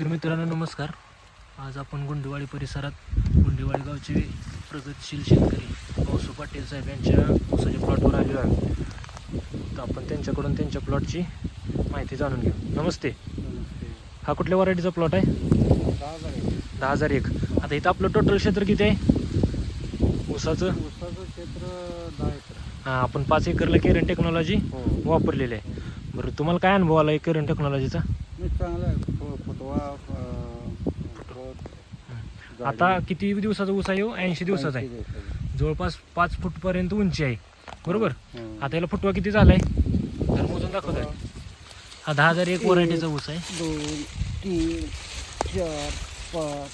शेतकरी मित्रांनो नमस्कार. आज आपण गुंडेवाडी परिसरात गुंडेवाडी गावचे प्रगतशील शेतकरी पावसू पाटील साहेब यांच्या ऊसाच्या प्लॉटवर आलेलो आहे. तर आपण त्यांच्याकडून त्यांच्या प्लॉटची माहिती जाणून घेऊ. नमस्ते. हा कुठल्या व्हरायटीचा प्लॉट आहे? दहा हजार एक. आता इथं आपलं टोटल क्षेत्र किती आहे? ऊसाचं? ऊसाचं क्षेत्र दहा एकर. हां आपण पाच एकरला केरन टेक्नॉलॉजी हो. वापरलेली आहे. बरं तुम्हाला काय अनुभव आला केरन टेक्नॉलॉजीचा मी चांगला आहे. फु- फुटवा अं, ग्रोथ, आता जाडी. किती दिवसाचा ऊस आहे ऐंशी दिवसाचा आहे. 80 दिवसाची. जवळपास पाच फूट पर्यंत उंची आहे. बरोबर? हं. आता याला फुटवा किती झालाय? तर मोजून दाखवत आहे. हा दहा हजार एक व्हरायटीचा ऊस आहे. दोन तीन चार पाच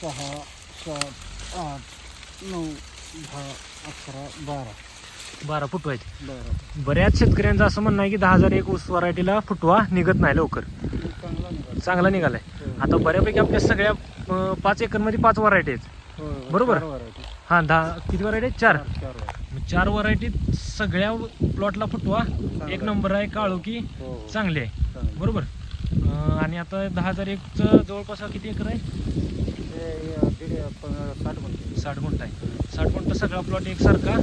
सहा सात आठ नऊ दहा अकरा बारा. बारा फुटवा आहेत बारा बऱ्याच शेतकऱ्यांचं असं म्हणणं आहे की दहा हजार एक ऊस व्हरायटीला फुटवा निघत नाही लवकर चांगला निघाला. चांगला निघालाय हो. आता बऱ्यापैकी आपल्या सगळ्या अं, पाच एकरमध्ये पाच व्हरायटी आहेत हो, हो. बरोबर. चार variety. हा दहा किती व्हरायटी आहेत चार चार variety. मग चार व्हरायटीत सगळ्या प्लॉटला फुटवा एक नंबर आहे काळोखी हो, हो. चांगली आहे चांगलं. बरोबर अं, आणि आता दहा हजार एकचं जवळपास हा किती एकर आहे ते, अं, दीड, अं, प- साठ म्हणते साठ गुंठ आहे साठ गुंठ सगळा प्लॉट एकसारखा